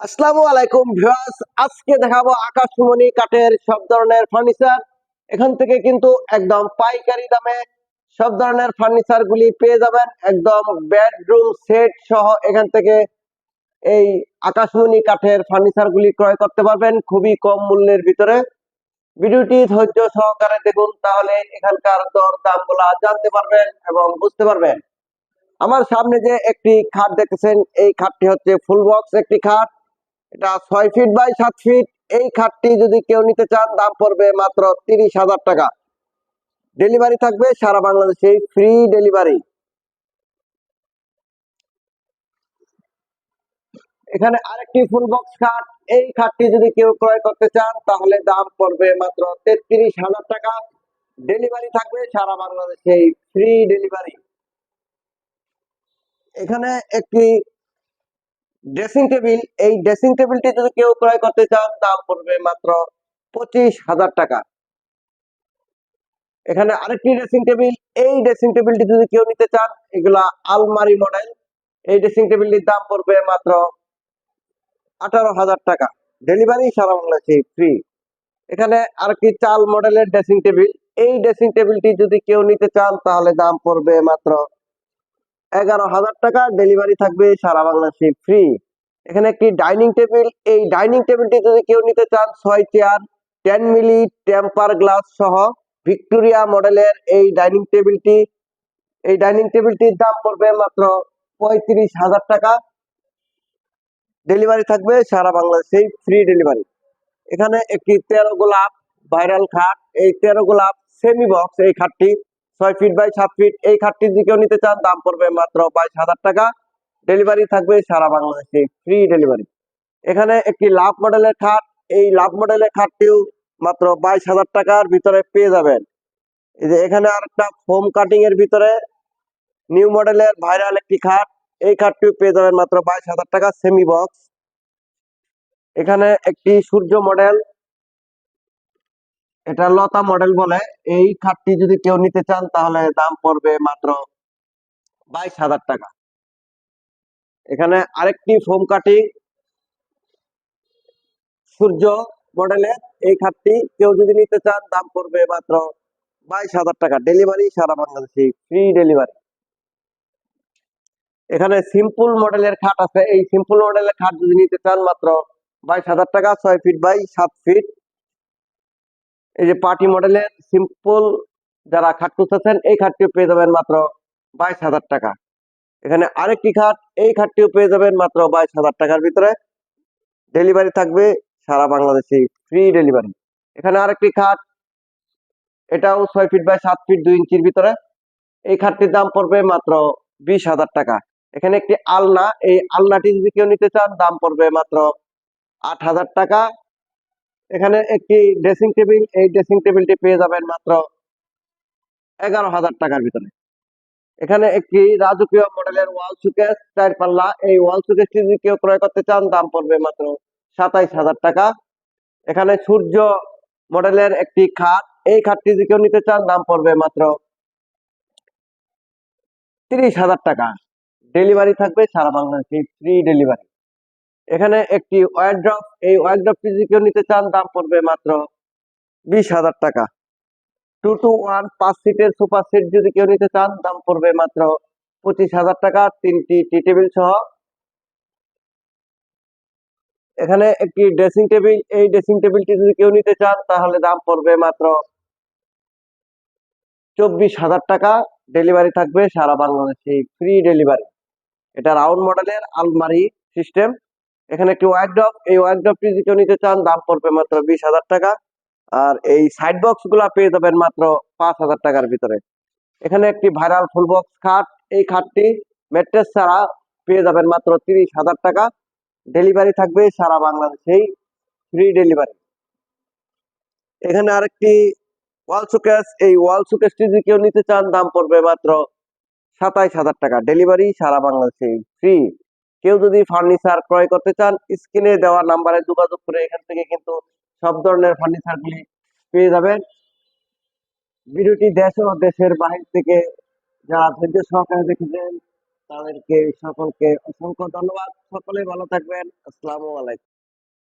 আসসালামু আলাইকুম ভিউয়ার্স। আজকে দেখাবো আকাশমণি কাঠের সব ধরনের ফার্নিচার এখান থেকে কিন্তু একদম পাইকারি দামে সব ধরনের ফার্নিচার গুলি পেয়ে যাবেন। একদম বেডরুম সেট সহ এখান থেকে এই আকাশমণি কাঠের ফার্নিচার গুলি ক্রয় করতে পারবেন খুবই কম মূল্যের ভিতরে। ভিডিওটি ধৈর্য সহকারে দেখুন, তাহলে এখানকার দর দামগুলা জানতে পারবেন এবং বুঝতে পারবেন। আমার সামনে যে একটি খাট দেখতেছেন, এই খাটটি হচ্ছে ফুল বক্স একটি খাট। এটা ছয় ফিট বাই সাত ফিট এই খাটটি যদি কেউ নিতে চান, দাম পড়বে মাত্র তিরিশ হাজার টাকা। ডেলিভারি থাকবে সারা বাংলাদেশে ফ্রি ডেলিভারি এখানে আরেকটি ফুল বক্স খাট। এই খাটটি যদি কেউ ক্রয় করতে চান, তাহলে দাম পড়বে মাত্র তেত্রিশ হাজার টাকা। ডেলিভারি থাকবে সারা বাংলাদেশে ফ্রি ডেলিভারি এখানে একটি ড্রেসিং টেবিল, এই ড্রেসিং টেবিলটি যদি কেউ ক্রয় করতে চান, দাম পড়বে মাত্র পঁচিশ হাজার টাকা। এখানে আরেকটি ড্রেসিং টেবিল, এই ড্রেসিং টেবিলটি যদি কেউ নিতে চান, এগুলা আলমারি মডেল। এই ড্রেসিং টেবিলটির দাম পড়বে মাত্র আঠারো হাজার টাকা। ডেলিভারি সারা বাংলাদেশে ফ্রি। এখানে আরেকটি চাল মডেলের ড্রেসিং টেবিল, এই ড্রেসিং টেবিলটি যদি কেউ নিতে চান, তাহলে দাম পড়বে মাত্র এগারো হাজার টাকা ডেলিভারি থাকবে সারা বাংলাদেশে ফ্রি এখানে একটি ডাইনিং টেবিল এই ডাইনিং টেবিলটি যদি কেউ নিতে চান, ছয় chair ten milli temper glass সহ ভিক্টোরিয়া মডেলের এই ডাইনিং টেবিলটি এই ডাইনিং টেবিলটির দাম পড়বে মাত্র পঁয়ত্রিশ হাজার টাকা। ডেলিভারি থাকবে সারা বাংলাদেশে ফ্রি ডেলিভারি এখানে একটি তেরো গোলাপ ভাইরাল খাট, এই তেরো গোলাপ সেমি বক্স এই খাটটি ছয় ফিট বাই সাত ফিট এই খাটটির দিকেও নিতে চান, দাম পড়বে মাত্র বাইশ হাজার টাকা। ডেলিভারি থাকবে সারা বাংলাদেশে ফ্রি ডেলিভারি এখানে একটি লাভ মডেলের খাট, এই লাভ মডেলের খাটটিও মাত্র বাইশ হাজার টাকার ভিতরে পেয়ে যাবেন। এই যে এখানে আর একটা ফোম কাটিং এর ভিতরে নিউ মডেলের ভাইরাল একটি খাট, এই খাটটিও পেয়ে যাবেন মাত্র বাইশ হাজার টাকা সেমি বক্স এখানে একটি সূর্য মডেল এটা লতা মডেল বলে। এই খাটটি যদি কেউ নিতে চান, তাহলে দাম পড়বে মাত্র বাইশ হাজার টাকা। এখানে আরেকটি ফোম কাটিং সূর্য মডেলের এই খাটটি কেউ যদি নিতে চান, দাম পড়বে মাত্র বাইশ হাজার টাকা। ডেলিভারি সারা বাংলাদেশে ফ্রি ডেলিভারি এখানে সিম্পল মডেলের খাট আছে। এই সিম্পল মডেলের খাট যদি নিতে চান, মাত্র বাইশ হাজার টাকা, ছয় ফিট বাই সাত ফিট এই যে পার্টি মডেলের সিম্পল যারা খাট খুঁজতেছেন, এই খাটটিও পেয়ে যাবেন মাত্র বাইশ হাজার টাকা। এখানে আরেকটি খাট, এই খাটটিও পেয়ে যাবেন মাত্র বাইশ হাজার টাকার ভিতরে। ডেলিভারি থাকবে সারা বাংলাদেশে, ফ্রি ডেলিভারি। এখানে আরেকটি খাট, এটাও ছয় ফিট বাই সাত ফিট দুই ইঞ্চির ভিতরে। এই খাটটির দাম পড়বে মাত্র বিশ হাজার টাকা। এখানে একটি আলনা, এই আলনাটি যদি কেউ নিতে চান, দাম পড়বে মাত্র আট হাজার টাকা। এখানে একটি ড্রেসিং টেবিল এই ড্রেসিং টেবিলটি পেয়ে যাবেন মাত্র এগারো হাজার টাকার ভিতরে। এখানে একটি রাজকীয় মডেলের ওয়াল সুকেস চার পাল্লা এই ওয়াল সুকেসটি যদি কেউ ক্রয় করতে চান, দাম পড়বে মাত্র সাতাইশ হাজার টাকা। এখানে সূর্য মডেলের একটি খাট, এই খাটটি যদি কেউ নিতে চান, দাম পড়বে মাত্র তিরিশ হাজার টাকা। ডেলিভারি থাকবে সারা বাংলাদেশে ফ্রি ডেলিভারি এখানে একটি ওয়ারড্রপ এই ওয়ারড্রপটি যদি কেউ নিতে চান, দাম পড়বে মাত্র বিশ হাজার টাকা। টু টু ওয়ান পাঁচ সিটের সুপার সিট যদি কেউ নিতে চান, দাম পড়বে মাত্র পঁচিশ হাজার টাকা, তিনটি টি টেবিল সহ। এখানে একটি ড্রেসিং টেবিল এই ড্রেসিং টেবিলটি যদি কেউ নিতে চান, তাহলে দাম পড়বে মাত্র চব্বিশ হাজার টাকা। ডেলিভারি থাকবে সারা বাংলাদেশে ফ্রি ডেলিভারি এটা রাউন্ড মডেলের আলমারি সিস্টেম এখানে একটি ওয়ার্কড্রপ এই ওয়ার্কড্রপটি যদি নিতে চান, দাম পড়বে মাত্র বিশ হাজার টাকা। আর এই সাইড বক্সগুলা পেয়ে যাবেন মাত্র পাঁচ হাজার টাকার ভিতরে। এখানে একটি ভাইরাল ফুল বক্স খাট, এই খাটটি ম্যাট্রেস ছাড়া পেয়ে যাবেন মাত্র তিরিশ হাজার টাকা। ডেলিভারি থাকবে সারা বাংলাদেশেই ফ্রি ডেলিভারি এখানে আরেকটি ওয়াল সুকেস এই ওয়াল সুকেসটি যদি কেউ নিতে চান, দাম পড়বে মাত্র সাতাইশ হাজার টাকা। ডেলিভারি সারা বাংলাদেশে ফ্রি কেউ যদি ফার্নিচার ক্রয় করতে চান স্ক্রিনে দেওয়া নাম্বারে যোগাযোগ করে এখান থেকে কিন্তু সব ধরনের ফার্নিচার গুলি পেয়ে যাবেন। ভিডিওটি দেশ ও দেশের বাহির থেকে যারা ধৈর্য সহকারে দেখেছেন, তাদেরকে সকলকে অসংখ্য ধন্যবাদ। সকলে ভালো থাকবেন। আসসালামু আলাইকুম।